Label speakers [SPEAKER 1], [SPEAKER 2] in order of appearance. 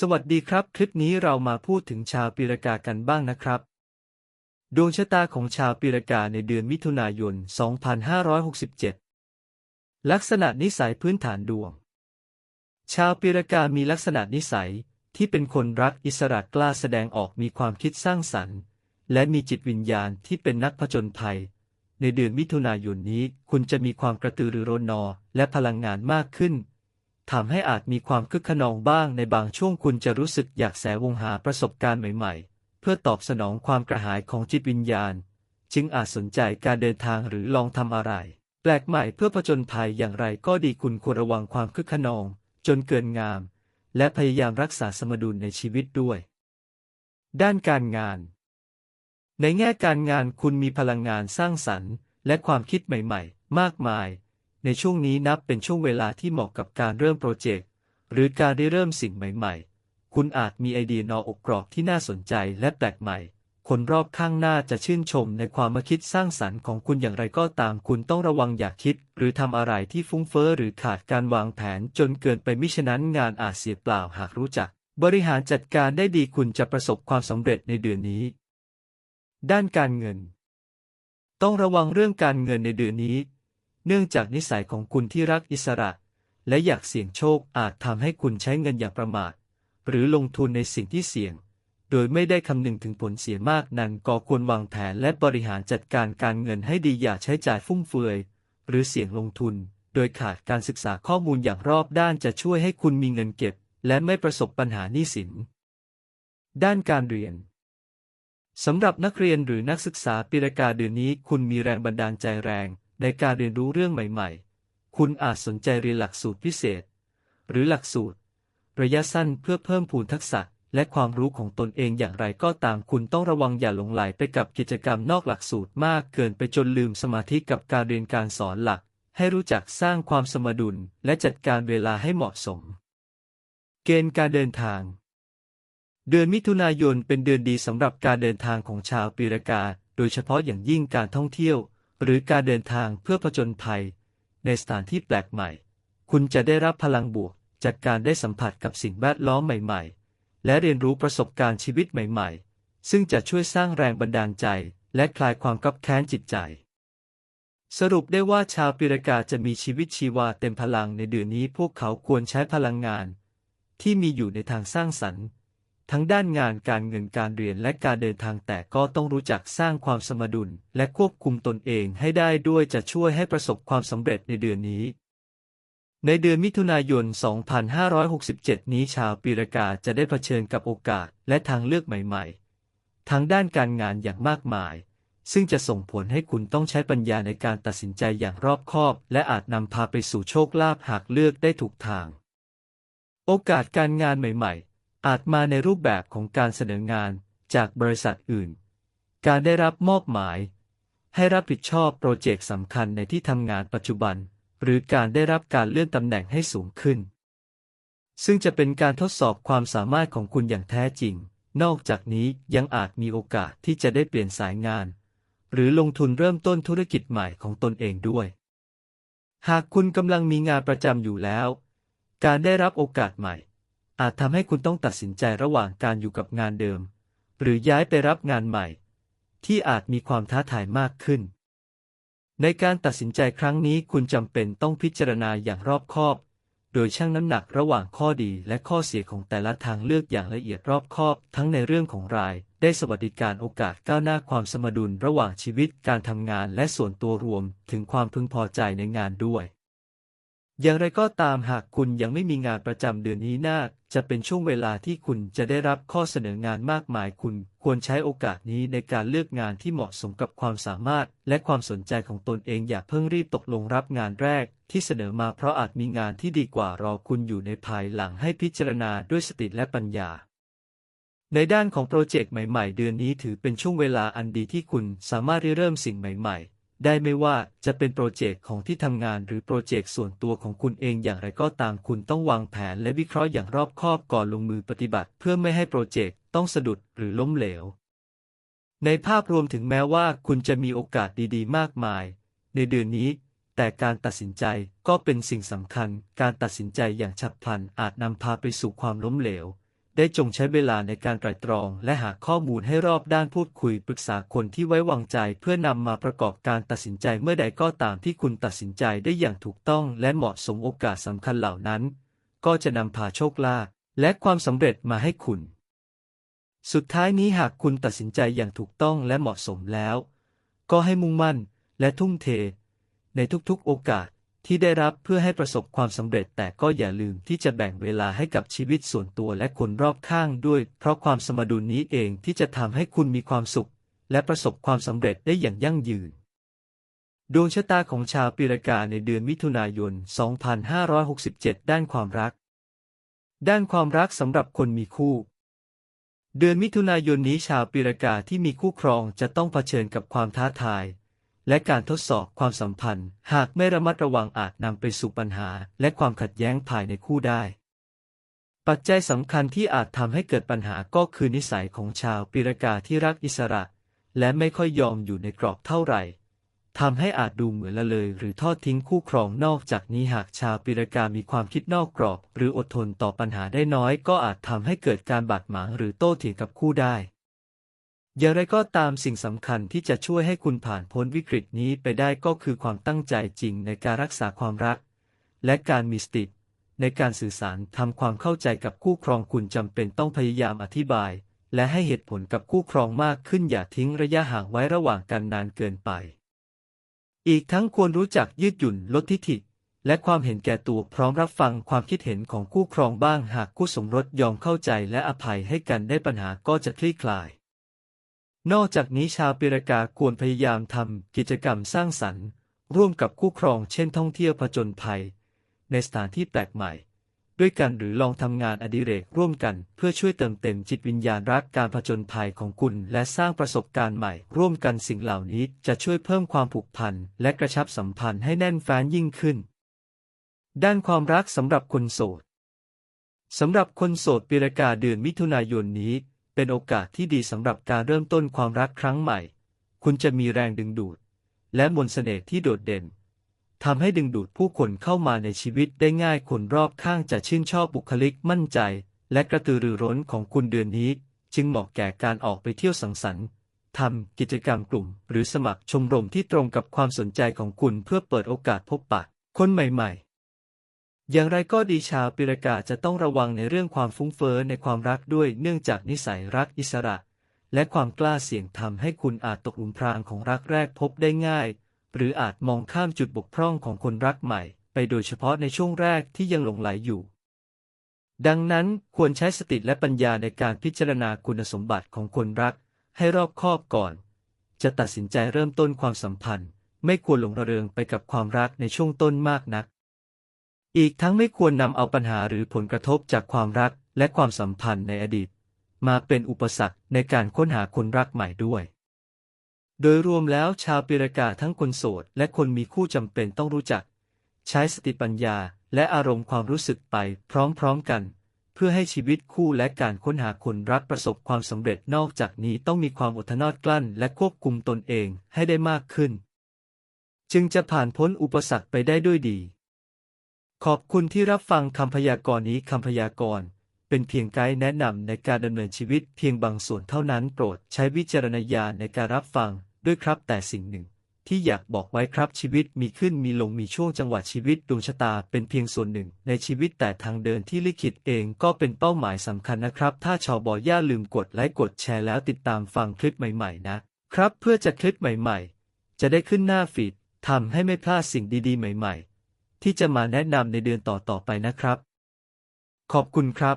[SPEAKER 1] สวัสดีครับ คลิปนี้เรามาพูดถึงชาวปีรากากันบ้างนะครับ ดวงชะตาของชาวปีรากาในเดือนมิถุนายน 2567 ลักษณะนิสัยพื้นฐานดวง ชาวปีรากามีลักษณะนิสัยที่เป็นคนรักอิสระกล้าแสดงออกมีความคิดสร้างสรรค์ และมีจิตวิญญาณที่เป็นนักผจญภัย ในเดือนมิถุนายนนี้ คุณจะมีความกระตือรือร้นนอและพลังงานมากขึ้น ทำให้อาจมีความคึกขนองบ้างในบางช่วงคุณจะรู้สึกอยากแสวงหาประสบการณ์ใหม่ ๆ เพื่อตอบสนองความกระหายของจิตวิญญาณ จึงอาจสนใจการเดินทางหรือลองทำอะไร แปลกใหม่เพื่อผจญภัยอย่างไรก็ดีคุณควรระวังความคึกขนอง จนเกินงาม และพยายามรักษาสมดุลในชีวิตด้วย ด้านการงาน ในแง่การงานคุณมีพลังงานสร้างสรรค์ และความคิดใหม่ ๆ มากมาย ในช่วงนี้นับเป็นช่วงเวลาที่เหมาะกับการเริ่มโปรเจกต์ หรือการได้เริ่มสิ่งใหม่ ๆ คุณอาจมีไอเดียนออกกรอบที่น่าสนใจและแปลกใหม่ คนรอบข้างหน้าจะชื่นชมในความมาคิดสร้างสรรค์ของคุณอย่างไรก็ตามคุณต้องระวังอย่าคิด หรือทำอะไรที่ฟุ้งเฟ้อหรือขาดการวางแผนจนเกินไปมิฉะนั้นงานอาจเสียเปล่าหากรู้จัก บริหารจัดการได้ดีคุณจะประสบความสำเร็จในเดือนนี้ ด้านการเงิน ต้องระวังเรื่องการเงินในเดือนนี้ เนื่องจากนิสัยของคุณที่รักอิสระ และอยากเสี่ยงโชคอาจทำให้คุณใช้เงินอย่างประมาท หรือลงทุนในสิ่งที่เสี่ยง โดยไม่ได้คำนึงถึงผลเสียมากนั้นก็ควรวางแผนและบริหารจัดการการเงินให้ดีอย่าใช้จ่ายฟุ่มเฟือย หรือเสี่ยงลงทุน โดยขาดการศึกษาข้อมูลอย่างรอบด้านจะช่วยให้คุณมีเงินเก็บ และไม่ประสบปัญหาหนี้สิน ด้านการเรียนสำหรับนักเรียนหรือนักศึกษาปีรกาเดือนนี้คุณมีแรงบันดาลใจแรง ในการเรียนรู้เรื่องใหม่ ๆ คุณอาจสนใจเรียนหลักสูตรพิเศษ หรือหลักสูตร ระยะสั้นเพื่อเพิ่มพูนทักษะและความรู้ของตนเองอย่างไรก็ตามคุณต้องระวังอย่าหลงไหลไปกับกิจกรรมนอกหลักสูตรมากเกินไปจนลืมสมาธิกับการเรียนการสอนหลัก ให้รู้จักสร้างความสมดุลและจัดการเวลาให้เหมาะสม เกณฑ์การเดินทาง เดือนมิถุนายนเป็นเดือนดีสำหรับการเดินทางของชาวปีรกา โดยเฉพาะอย่างยิ่งการท่องเที่ยว หรือการเดินทางเพื่อผจญภัย ในสถานที่แปลกใหม่ คุณจะได้รับพลังบวกจากการได้สัมผัสกับสิ่งแวดล้อมใหม่ ๆ และเรียนรู้ประสบการณ์ชีวิตใหม่ ๆ ซึ่งจะช่วยสร้างแรงบันดาลใจ และคลายความกับแค้นจิตใจ สรุปได้ว่าชาวปีรกาจะมีชีวิตชีวาเต็มพลังในเดือนนี้พวกเขาควรใช้พลังงาน ที่มีอยู่ในทางสร้างสรรค์ ทั้งด้านงานการเงินการเรียนและการเดินทางแต่ก็ต้องรู้จักสร้างความสมดุล และควบคุมตนเองให้ได้ด้วยจะช่วยให้ประสบความสำเร็จในเดือนนี้ ในเดือนมิถุนายน 2567 นี้ชาวปีรากาจะได้เผชิญกับโอกาสและทางเลือกใหม่ ๆทั้งด้านการงานอย่างมากมาย ซึ่งจะส่งผลให้คุณต้องใช้ปัญญาในการตัดสินใจอย่างรอบคอบ และอาจนำพาไปสู่โชคลาภหากเลือกได้ถูกทาง โอกาสการงานใหม่ ๆ อาจมาในรูปแบบของการเสนองานจากบริษัทอื่น การได้รับมอบหมาย ให้รับผิดชอบโปรเจกต์สำคัญในที่ทำงานปัจจุบัน หรือการได้รับการเลื่อนตำแหน่งให้สูงขึ้น ซึ่งจะเป็นการทดสอบความสามารถของคุณอย่างแท้จริง นอกจากนี้ยังอาจมีโอกาสที่จะได้เปลี่ยนสายงาน หรือลงทุนเริ่มต้นธุรกิจใหม่ของตนเองด้วย หากคุณกำลังมีงานประจำอยู่แล้ว การได้รับโอกาสใหม่ อาจทำให้คุณต้องตัดสินใจระหว่างการอยู่กับงานเดิม หรือย้ายไปรับงานใหม่ ที่อาจมีความท้าทายมากขึ้น ในการตัดสินใจครั้งนี้คุณจำเป็นต้องพิจารณาอย่างรอบคอบ โดยชั่งน้ำหนักระหว่างข้อดีและข้อเสียของแต่ละทางเลือกอย่างละเอียดรอบคอบ ทั้งในเรื่องของราย ได้สวัสดิการโอกาสก้าวหน้าความสมดุลระหว่างชีวิตการทำงานและส่วนตัวรวมถึงความพึงพอใจในงานด้วย อย่างไรก็ตามหากคุณยังไม่มีงานประจำเดือนนี้น่าจะเป็นช่วงเวลาที่คุณจะได้รับข้อเสนองานมากมายคุณ ควรใช้โอกาสนี้ในการเลือกงานที่เหมาะสมกับความสามารถ และความสนใจของตนเองอย่าเพิ่งรีบตกลงรับงานแรก ที่เสนอมาเพราะอาจมีงานที่ดีกว่ารอคุณอยู่ในภายหลังให้พิจารณาด้วยสติและปัญญาในด้านของโปรเจกต์ใหม่ ๆ เดือนนี้ถือเป็นช่วงเวลาอันดีที่คุณสามารถเริ่มสิ่งใหม่ๆ ได้ไม่ว่าจะเป็นโปรเจกต์ของที่ทำงานหรือโปรเจกต์ส่วนตัวของคุณเองอย่างไรก็ตามคุณต้องวางแผนและวิเคราะห์อย่างรอบคอบก่อนลงมือปฏิบัติ เพื่อไม่ให้โปรเจกต์ต้องสะดุดหรือล้มเหลว ในภาพรวมถึงแม้ว่าคุณจะมีโอกาสดีๆ มากมาย ในเดือนนี้ แต่การตัดสินใจก็เป็นสิ่งสำคัญ การตัดสินใจอย่างฉับพลันอาจนำพาไปสู่ความล้มเหลว ได้จงใช้เวลาในการไตร่ตรองและหาข้อมูลให้รอบด้านพูดคุยปรึกษาคนที่ไว้วางใจเพื่อนำมาประกอบการตัดสินใจเมื่อใดก็ตามที่คุณตัดสินใจได้อย่างถูกต้องและเหมาะสมโอกาสสำคัญเหล่านั้น ก็จะนำพาโชคลาภและความสำเร็จมาให้คุณ สุดท้ายนี้หากคุณตัดสินใจอย่างถูกต้องและเหมาะสมแล้ว ก็ให้มุ่งมั่นและทุ่มเท ในทุกๆโอกาส ที่ได้รับเพื่อให้ประสบความสำเร็จแต่ก็อย่าลืมที่จะแบ่งเวลาให้กับชีวิตส่วนตัวและคนรอบข้างด้วย เพราะความสมดุลนี้เองที่จะทำให้คุณมีความสุข และประสบความสำเร็จได้อย่างยั่งยืน ดวงชะตาของชาวปีรกาในเดือนมิถุนายน 2567 ด้านความรัก ด้านความรักสำหรับคนมีคู่เดือนมิถุนายนนี้ชาวปีรกาที่มีคู่ครองจะต้องเผชิญกับความท้าทาย และการทดสอบความสัมพันธ์ หากไม่ระมัดระวังอาจนำไปสู่ปัญหา และความขัดแย้งภายในคู่ได้ ปัจจัยสำคัญที่อาจทำให้เกิดปัญหาก็คือนิสัยของชาวปีรกาที่รักอิสระ และไม่ค่อยยอมอยู่ในกรอบเท่าไหร่ทำให้อาจดูเหมือนละเลย หรือทอดทิ้งคู่ครองนอกจากนี้หากชาวปีรกามีความคิดนอกกรอบ หรืออดทนต่อปัญหาได้น้อย ก็อาจทำให้เกิดการบาดหมางหรือโต้เถียงกับคู่ได้ อย่างไรก็ตามสิ่งสำคัญที่จะช่วยให้คุณผ่านพ้นวิกฤตนี้ไปได้ก็คือความตั้งใจจริงในการรักษาความรัก และการมีสติในการสื่อสารทำความเข้าใจกับคู่ครองคุณจำเป็นต้องพยายามอธิบาย และให้เหตุผลกับคู่ครองมากขึ้นอย่าทิ้งระยะห่างไว้ระหว่างกันนานเกินไป อีกทั้งควรรู้จักยืดหยุ่นลดทิฐิ และความเห็นแก่ตัวพร้อมรับฟังความคิดเห็นของคู่ครองบ้างหากคู่สมรสยอมเข้าใจและอภัยให้กันได้ปัญหาก็จะคลี่คลาย นอกจากนี้ชาวปีรกาควรพยายามทำกิจกรรมสร้างสรรค์ ร่วมกับคู่ครองเช่นท่องเที่ยวผจญภัย ในสถานที่แปลกใหม่ ด้วยกันหรือลองทำงานอดิเรกร่วมกันเพื่อช่วยเติมเต็มจิตวิญญาณรักการผจญภัยของคุณ และสร้างประสบการณ์ใหม่ ร่วมกันสิ่งเหล่านี้จะช่วยเพิ่มความผูกพันและกระชับสัมพันธ์ให้แน่นแฟ้นยิ่งขึ้น ด้านความรักสำหรับคนโสดสำหรับคนโสดปีรกาเดือนมิถุนายนนี้ เป็นโอกาสที่ดีสำหรับการเริ่มต้นความรักครั้งใหม่ คุณจะมีแรงดึงดูด และมนต์เสน่ห์ที่โดดเด่นทำให้ดึงดูดผู้คนเข้ามาในชีวิตได้ง่ายคนรอบข้างจะชื่นชอบบุคลิกมั่นใจ และกระตือรือร้นของคุณเดือนนี้ จึงเหมาะแก่การออกไปเที่ยวสังสรรค์ทำกิจกรรมกลุ่ม หรือสมัครชมรมที่ตรงกับความสนใจของคุณเพื่อเปิดโอกาสพบปะคนใหม่ ๆ อย่างไรก็ดีชาวปิรกาจะต้องระวังในเรื่องความฟุ้งเฟ้อในความรักด้วยเนื่องจากนิสัยรักอิสระ และความกล้าเสี่ยงทำให้คุณอาจตกหลุมพรางของรักแรกพบได้ง่าย หรืออาจมองข้ามจุดบกพร่องของคนรักใหม่ ไปโดยเฉพาะในช่วงแรกที่ยังหลงไหลอยู่ ดังนั้นควรใช้สติและปัญญาในการพิจารณาคุณสมบัติของคนรัก ให้รอบคอบก่อน จะตัดสินใจเริ่มต้นความสัมพันธ์ ไม่ควรหลงระเริงไปกับความรักในช่วงต้นมากนัก อีกทั้งไม่ควรนำเอาปัญหาหรือผลกระทบจากความรักและความสัมพันธ์ในอดีต มาเป็นอุปสรรคในการค้นหาคนรักใหม่ด้วย โดยรวมแล้วชาวปีรกาทั้งคนโสดและคนมีคู่จำเป็นต้องรู้จัก ใช้สติปัญญาและอารมณ์ความรู้สึกไปพร้อมๆกัน เพื่อให้ชีวิตคู่และการค้นหาคนรักประสบความสำเร็จนอกจากนี้ต้องมีความอดทนอดกลั้นและควบคุมตนเองให้ได้มากขึ้น จึงจะผ่านพ้นอุปสรรคไปได้ด้วยดี ขอบคุณที่รับฟังคำพยากรณ์นี้คำพยากรณ์เป็นเพียงไกด์แนะนำในการดำเนินชีวิตเพียงบางส่วนเท่านั้นโปรดใช้วิจารณญาณในการรับฟังด้วยครับ แต่สิ่งหนึ่ง ที่อยากบอกไว้ครับชีวิตมีขึ้นมีลงมีช่วงจังหวะชีวิตดวงชะตาเป็นเพียงส่วนหนึ่ง ในชีวิตแต่ทางเดินที่ลิขิตเองก็เป็นเป้าหมายสำคัญนะครับ ถ้าชาวบอย่าลืมกดไลค์กดแชร์แล้วติดตามฟังคลิปใหม่ ๆ นะ ครับเพื่อจะคลิปใหม่ ๆ จะได้ขึ้นหน้าฟีดทำให้ไม่พลาดสิ่งดี ๆ ใหม่ ๆ ที่จะมาแนะนำในเดือนต่อๆไปนะครับ ขอบคุณครับ